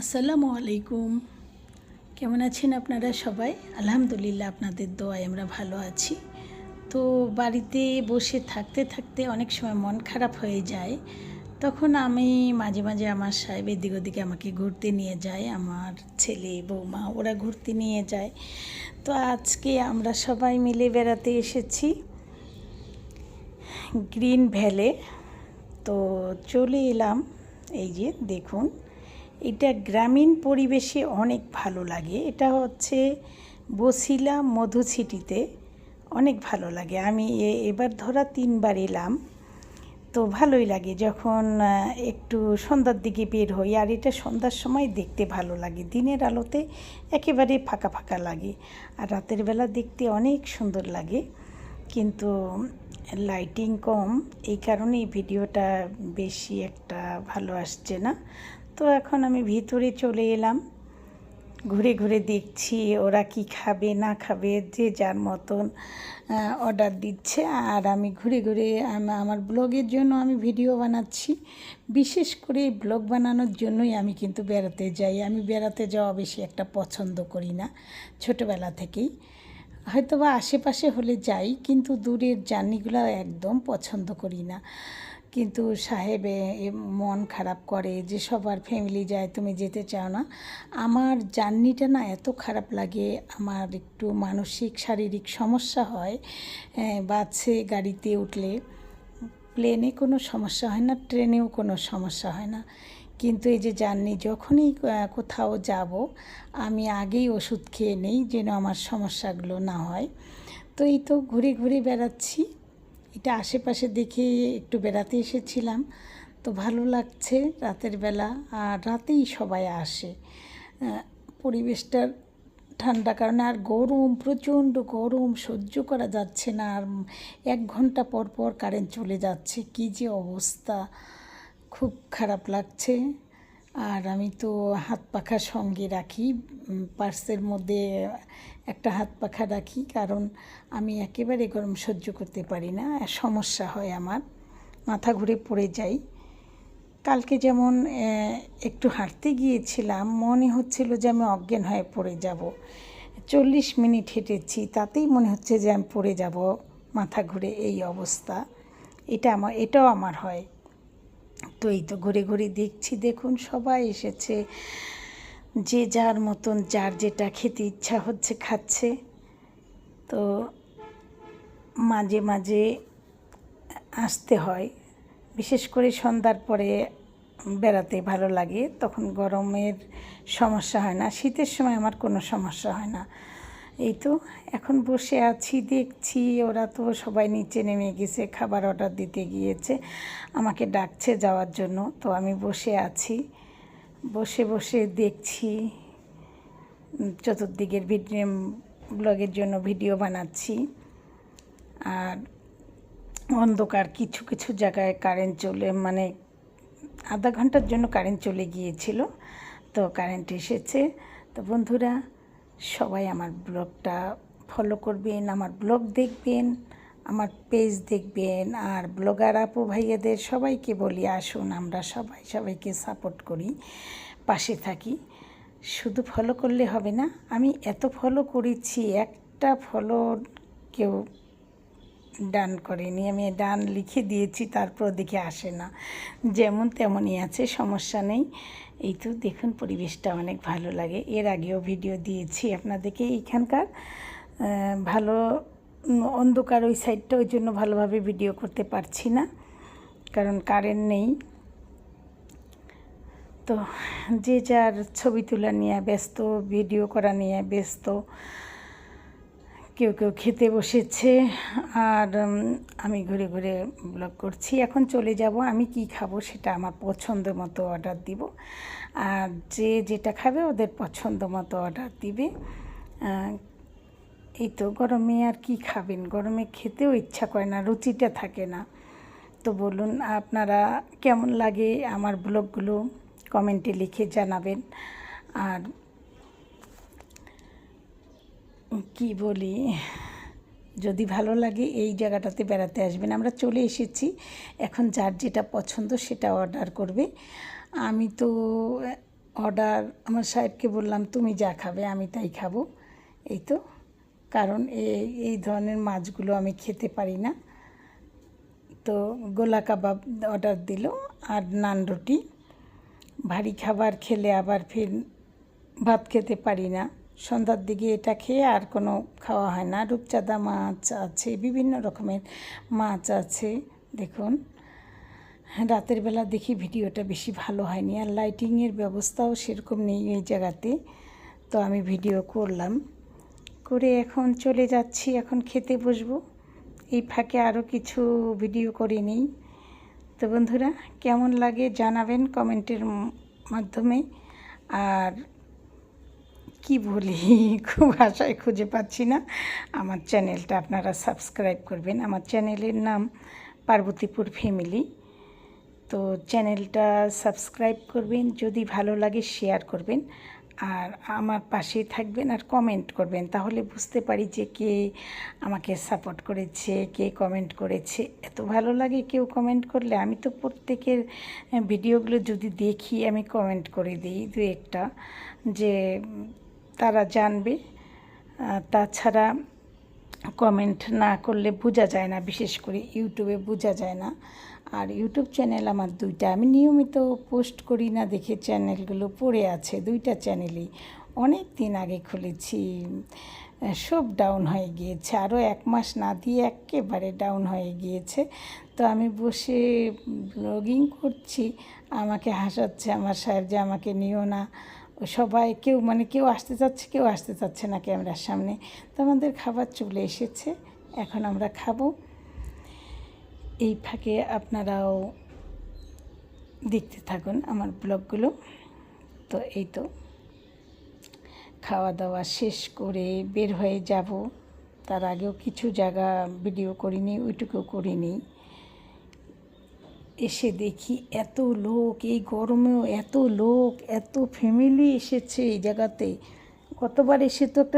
আসসালামু আলাইকুম। কেমন আছেন আপনারা সবাই? আলহামদুলিল্লাহ আপনাদের দোয়ায় আমরা ভালো আছি। তো বাড়িতে বসে থাকতে থাকতে অনেক সময় মন খারাপ হয়ে যায়। তখন আমি মাঝে মাঝে আমার সাহেব এদিক ওদিকে আমাকে ঘুরতে নিয়ে যায়। আমার ছেলে, বৌমা, ওরা ঘুরতে নিয়ে যায়। তো আজকে আমরা সবাই মিলে বেড়াতে এসেছি গ্রিন ভ্যালে। তো চলে এলাম। এই যে দেখুন এটা গ্রামীণ পরিবেশে অনেক ভালো লাগে। এটা হচ্ছে বসিলা মধুছিটিতে অনেক ভালো লাগে। আমি এবার ধরা তিনবার এলাম। তো ভালোই লাগে যখন একটু সন্ধ্যার দিকে বের হই। আর এটা সন্ধ্যার সময় দেখতে ভালো লাগে। দিনের আলোতে একেবারে ফাঁকা ফাঁকা লাগে। আর রাতের বেলা দেখতে অনেক সুন্দর লাগে। কিন্তু লাইটিং কম। এই কারণে এই ভিডিওটা বেশি একটা ভালো আসছে না। তো এখন আমি ভিতরে চলে এলাম। ঘুরে ঘুরে দেখছি ওরা কি খাবে, না খাবে, যে যার মতন অর্ডার দিচ্ছে। আর আমি ঘুরে ঘুরে আমার ব্লগের জন্য আমি ভিডিও বানাচ্ছি। বিশেষ করে ব্লগ বানানোর জন্যই আমি কিন্তু বেড়াতে যাই। আমি বেড়াতে যাওয়া বেশি একটা পছন্দ করি না, ছোটোবেলা থেকেই। হয়তো বা আশেপাশে হলে যাই, কিন্তু দূরের জার্নিগুলো একদম পছন্দ করি না। কিন্তু সাহেব মন খারাপ করে যে সবার ফ্যামিলি যায়, তুমি যেতে চাও না। আমার জার্নিটা না এত খারাপ লাগে, আমার একটু মানসিক, শারীরিক সমস্যা হয় বাসে, গাড়িতে উঠলে। প্লেনে কোনো সমস্যা হয় না, ট্রেনেও কোনো সমস্যা হয় না। কিন্তু এই যে জার্নি, যখনই কোথাও যাব, আমি আগেই ওষুধ খেয়ে নেই যেন আমার সমস্যাগুলো না হয়। তো এই তো ঘুরে ঘুরে বেড়াচ্ছি। এটা আশেপাশে দেখে একটু বেড়াতে এসেছিলাম। তো ভালো লাগছে রাতের বেলা, আর রাতেই সবাই আসে। পরিবেশটার ঠান্ডা কারণে আর গরম, প্রচণ্ড গরম, সহ্য করা যাচ্ছে না। আর এক ঘণ্টা পর পর কারেন্ট চলে যাচ্ছে। কী যে অবস্থা! খুব খারাপ লাগছে। আর আমি তো হাত পাখা সঙ্গে রাখি পার্সের মধ্যে একটা হাত পাখা রাখি, কারণ আমি একেবারে গরম সহ্য করতে পারি না, সমস্যা হয় আমার, মাথা ঘুরে পড়ে যাই। কালকে যেমন একটু হাঁটতে গিয়েছিলাম, মনে হচ্ছিল যে আমি অজ্ঞান হয়ে পড়ে যাব। চল্লিশ মিনিট হেঁটেছি, তাতেই মনে হচ্ছে যে আমি পড়ে যাব, মাথা ঘুরে এই অবস্থা। এটা আমার, এটাও আমার হয়। তো এই তো ঘুরে ঘুরে দেখছি, দেখুন সবাই এসেছে। যে যার মতন, যার যেটা খেতে ইচ্ছা হচ্ছে খাচ্ছে। তো মাঝে মাঝে আসতে হয়। বিশেষ করে সন্ধ্যার পরে বেড়াতে ভালো লাগে, তখন গরমের সমস্যা হয় না, শীতের সময় আমার কোনো সমস্যা হয় না। এই তো, এখন বসে আছি, দেখছি ওরা তো সবাই নিচে নেমে গেছে, খাবার অর্ডার দিতে গিয়েছে, আমাকে ডাকছে যাওয়ার জন্য, তো আমি বসে আছি, বসে বসে দেখছি চতুর্দিকের ভিডিও, ব্লগের জন্য ভিডিও বানাচ্ছি, আর অন্ধকার কিছু কিছু জায়গায় কারেন্ট চলে মানে আধা ঘণ্টার জন্য কারেন্ট চলে গিয়েছিল, তো কারেন্ট এসেছে, তো বন্ধুরা সবাই আমার ব্লগটা ফলো করবেন, আমার ব্লগ দেখবেন, আমার পেজ দেখবেন, আর ব্লগার আপু ভাইয়াদের সবাইকে বলি আসুন, আমরা সবাই সবাইকে সাপোর্ট করি, পাশে থাকি। শুধু ফলো করলে হবে না, আমি এত ফলো করেছি, একটা ফলো কেউ ডান করেনি, আমি ডান লিখে দিয়েছি, তারপর দেখে আসে না। যেমন তেমনই আছে, সমস্যা নেই। এই তো দেখুন, পরিবেশটা অনেক ভালো লাগে। এর আগেও ভিডিও দিয়েছি আপনাদেরকে এইখানকার। ভালো অন্ধকার ওই সাইডটা, ওই জন্য ভালোভাবে ভিডিও করতে পারছি না, কারণ কারেন্ট নেই। তো যে যার ছবি তোলা নিয়ে ব্যস্ত, ভিডিও করা নিয়ে ব্যস্ত কেউ কেউ খেতে বসেছে। আর আমি ঘুরে ঘুরে ব্লগ করছি। এখন চলে যাব, আমি কি খাব সেটা আমার পছন্দ মতো অর্ডার দিব। আর যে যেটা খাবে ওদের পছন্দ মতো অর্ডার দিবে। এই তো গরমে আর কি খাবেন? গরমে খেতেও ইচ্ছা করে না, রুচিটা থাকে না। তো বলুন, আপনারা কেমন লাগে আমার ব্লগগুলো কমেন্টে লিখে জানাবেন। আর কি বলি? যদি ভালো লাগে এই জায়গাটাতে বেড়াতে আসবেন। আমরা চলে এসেছি। এখন যার যেটা পছন্দ সেটা অর্ডার করবে। আমি তো অর্ডার, আমার সাহেবকে বললাম, তুমি যা খাবে, আমি তাই খাব। এই তো। কারণ এই এই ধরনের মাছগুলো আমি খেতে পারি না। তো গোলা কাবাব অর্ডার দিল আর নান রুটি। ভারী খাবার খেলে আবার ফের ভাত খেতে পারি না। সন্ধ্যার দিকে এটা খেয়ে আর কোনো খাওয়া হয় না। রূপচাঁদা মাছ আছে, বিভিন্ন রকমের মাছ আছে, দেখুন। রাতের বেলা দেখি ভিডিওটা বেশি ভালো হয়নি আর লাইটিংয়ের ব্যবস্থাও সেরকম নেই এই জায়গাতে, তো আমি ভিডিও করলাম। করে এখন চলে যাচ্ছি, এখন খেতে বসবো। এই ফাঁকে আরও কিছু ভিডিও করে নিই। তো বন্ধুরা, কেমন লাগে জানাবেন কমেন্টের মাধ্যমে। আর কি বলি? খুব আশায় খুঁজে পাচ্ছি না। আমার চ্যানেলটা আপনারা সাবস্ক্রাইব করবেন। আমার চ্যানেলের নাম পার্বতীপুর ফ্যামিলি। তো চ্যানেলটা সাবস্ক্রাইব করবেন, যদি ভালো লাগে শেয়ার করবেন। আর আমার পাশেই থাকবেন আর কমেন্ট করবেন। তাহলে বুঝতে পারি যে কে আমাকে সাপোর্ট করেছে, কে কমেন্ট করেছে। এত ভালো লাগে কেউ কমেন্ট করলে? আমি তো প্রত্যেকের ভিডিওগুলো যদি দেখি, আমি কমেন্ট করে দিই দু একটা যে তারা জানবে। তাছাড়া কমেন্ট না করলে বোঝা যায় না, বিশেষ করে ইউটিউবে বোঝা যায় না। আর ইউটিউব চ্যানেল আমার দুইটা। আমি নিয়মিত পোস্ট করি না, দেখে চ্যানেলগুলো পড়ে আছে, দুইটা চ্যানেলই অনেক দিন আগে খুলেছি, সব ডাউন হয়ে গিয়েছে। আরও এক মাস না দিয়ে একেবারে ডাউন হয়ে গিয়েছে। তো আমি বসে ব্লগিং করছি। আমাকে হাসাচ্ছে আমার সাহেব যে আমাকে নিও না। সবাই কেউ মানে কেউ আসতে চাচ্ছে, কেউ আসতে চাচ্ছে না ক্যামেরার সামনে। তো আমাদের খাবার চলে এসেছে, এখন আমরা খাব। এই ফাঁকে আপনারাও দেখতে থাকুন আমার ব্লগগুলো। তো এই তো খাওয়া দাওয়া শেষ করে বের হয়ে যাব। তার আগেও কিছু জায়গা ভিডিও করিনি ওইটুকু করিনি। এসে দেখি এত লোক, এই গরমেও এত লোক, এত ফ্যামিলি এসেছে এই জায়গাতে। কতবার এসে তো একটা